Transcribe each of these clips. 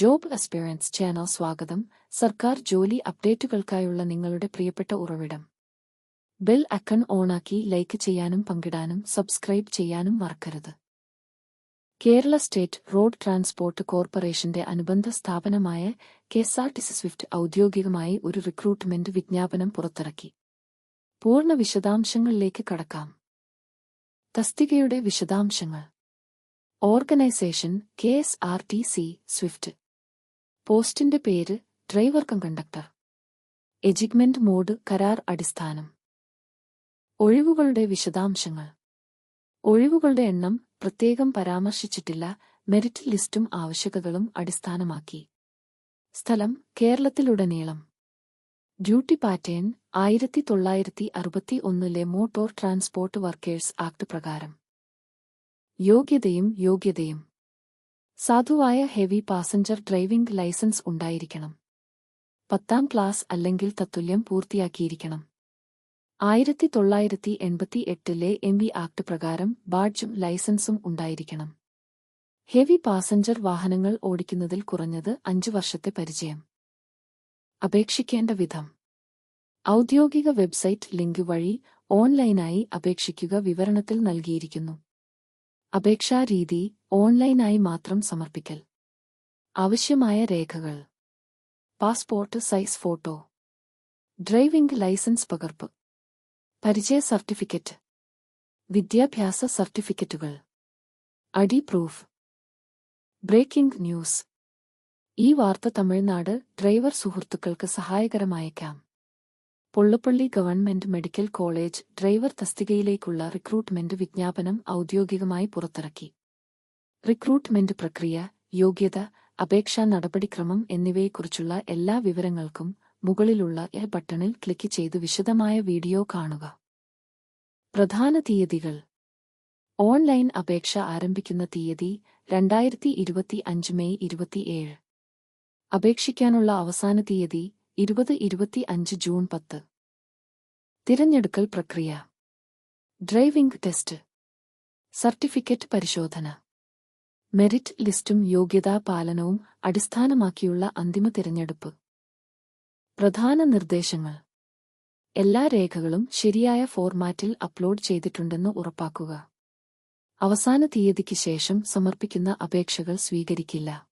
Job അസ്പിറൻസ് channel സ്വാഗതം. സർക്കാർ ജോലി അപ്ഡേറ്റുകൾക്കായുള്ള നിങ്ങളുടെ പ്രിയപ്പെട്ട ഉറവിടം. ബെൽ അക്കൺ ഓണാക്കി ലൈക്ക് ചെയ്യാനും പങ്കിടാനും സബ്സ്ക്രൈബ് ചെയ്യാനും മറക്കരുത്. കേരള സ്റ്റേറ്റ് റോഡ് ട്രാൻസ്പോർട്ട് കോർപ്പറേഷന്റെ അനുബന്ധ സ്ഥാപനമായ കെഎസ്ആർടിസി സ്വിഫ്റ്റ് ഔദ്യോഗികമായി ഒരു റിക്രൂട്ട്മെന്റ് വിജ്ഞാപനം പുറത്തിറക്കി. പൂർണ വിശദാംശങ്ങളിലേക്ക് കടക്കാം. തസ്തികയുടെ വിശദാംശങ്ങൾ. Organisation K S R T C Swift. പോസ്റ്റിന്റെ പേര് ഡ്രൈവർ കണ്ടക്ടർ. എജിഗ്മെന്റ് മോഡ് കരാർ അടിസ്ഥാനം. ഒഴിവുകളുടെ വിശദാംശങ്ങൾ. ഒഴിവുകളുടെ എണ്ണം പ്രത്യേകം പരാമർശിച്ചിട്ടില്ല മെറിറ്റ് ലിസ്റ്റും ആവശ്യകതകളും അടിസ്ഥാനമാക്കി. സ്ഥലം കേരളത്തിലുടനീളം. ഡ്യൂട്ടി പാറ്റേൺ ആയിരത്തി തൊള്ളായിരത്തി അറുപത്തി ഒന്നിലെ മോട്ടോർ ട്രാൻസ്പോർട്ട് വർക്കേഴ്സ് ആക്ട് പ്രകാരം. യോഗ്യതയും യോഗ്യതയും. സാധുവായ ഹെവി പാസഞ്ചർ ഡ്രൈവിംഗ് ലൈസൻസ് ഉണ്ടായിരിക്കണം. പത്താം ക്ലാസ് അല്ലെങ്കിൽ തത്തുല്യം പൂർത്തിയാക്കിയിരിക്കണം. ആയിരത്തി തൊള്ളായിരത്തി എൺപത്തി എട്ടിലെ എം വി ആക്ട് പ്രകാരം ബാഡ്ജും ലൈസൻസും ഉണ്ടായിരിക്കണം. ഹെവി പാസഞ്ചർ വാഹനങ്ങൾ ഓടിക്കുന്നതിൽ കുറഞ്ഞത് അഞ്ചു വർഷത്തെ പരിചയം. അപേക്ഷിക്കേണ്ട വിധം. ഔദ്യോഗിക വെബ്സൈറ്റ് ലിങ്ക് വഴി ഓൺലൈനായി അപേക്ഷിക്കുക വിവരണത്തിൽ നൽകിയിരിക്കുന്നു. അപേക്ഷാരീതി ഓൺലൈനായി മാത്രം സമർപ്പിക്കൽ. ആവശ്യമായ രേഖകൾ. Passport size photo. Driving licence പകർപ്പ്. പരിചയ സർട്ടിഫിക്കറ്റ്. വിദ്യാഭ്യാസ സർട്ടിഫിക്കറ്റുകൾ. അടി പ്രൂഫ്. Breaking news. ഈ വാർത്ത തമിഴ്നാട് ഡ്രൈവർ സുഹൃത്തുക്കൾക്ക് സഹായകരമായേക്കാം. Pollupalli government medical college driver തസ്തികയിലേക്കുള്ള recruitment വിജ്ഞാപനം ഔദ്യോഗികമായി പുറത്തിറക്കി. റിക്രൂട്ട്മെന്റ് പ്രക്രിയ യോഗ്യത അപേക്ഷാ നടപടിക്രമം എന്നിവയെക്കുറിച്ചുള്ള എല്ലാ വിവരങ്ങൾക്കും മുകളിലുള്ള എ ബട്ടണിൽ ക്ലിക്ക് ചെയ്ത് വിശദമായ വീഡിയോ കാണുക. പ്രധാന തീയതികൾ. ഓൺലൈൻ അപേക്ഷ ആരംഭിക്കുന്ന തീയതി രണ്ടായിരത്തി ഇരുപത്തി അഞ്ച് മെയ് ഇരുപത്തിയേഴ്. അപേക്ഷിക്കാനുള്ള അവസാന തീയതി ഇരുപത് ഇരുപത്തി അഞ്ച് ജൂൺ പത്ത്. തിരഞ്ഞെടുക്കൽ പ്രക്രിയ. Driving test. സർട്ടിഫിക്കറ്റ് പരിശോധന. മെറിറ്റ് ലിസ്റ്റും യോഗ്യതാ പാലനവും അടിസ്ഥാനമാക്കിയുള്ള അന്തിമ തിരഞ്ഞെടുപ്പ്. പ്രധാന നിർദ്ദേശങ്ങൾ. എല്ലാ രേഖകളും ശരിയായ ഫോർമാറ്റിൽ അപ്ലോഡ് ചെയ്തിട്ടുണ്ടെന്ന് ഉറപ്പാക്കുക. അവസാന തീയതിക്ക് ശേഷം സമർപ്പിക്കുന്ന അപേക്ഷകൾ സ്വീകരിക്കില്ല.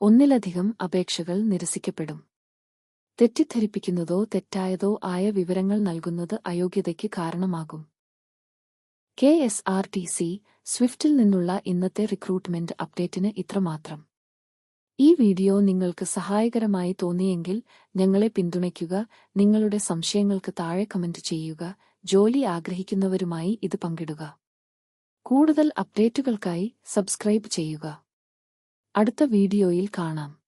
ഒന്നിലധികം അപേക്ഷകൾ നിരസിക്കപ്പെടും. തെറ്റിദ്ധരിപ്പിക്കുന്നതോ തെറ്റായതോ ആയ വിവരങ്ങൾ നൽകുന്നത് അയോഗ്യതയ്ക്ക് കാരണമാകും. K S R T C സ്വിഫ്റ്റിൽ നിന്നുള്ള ഇന്നത്തെ റിക്രൂട്ട്മെന്റ് അപ്ഡേറ്റിന് ഇത്രമാത്രം. ഈ വീഡിയോ നിങ്ങൾക്ക് സഹായകരമായി തോന്നിയെങ്കിൽ ഞങ്ങളെ പിന്തുണയ്ക്കുക നിങ്ങളുടെ സംശയങ്ങൾക്ക് താഴെ കമന്റ് ചെയ്യുക ജോലി ആഗ്രഹിക്കുന്നവരുമായി ഇത് പങ്കിടുക. കൂടുതൽ അപ്ഡേറ്റുകൾക്കായി സബ്സ്ക്രൈബ് ചെയ്യുക. അടുത്ത വീഡിയോയിൽ കാണാം.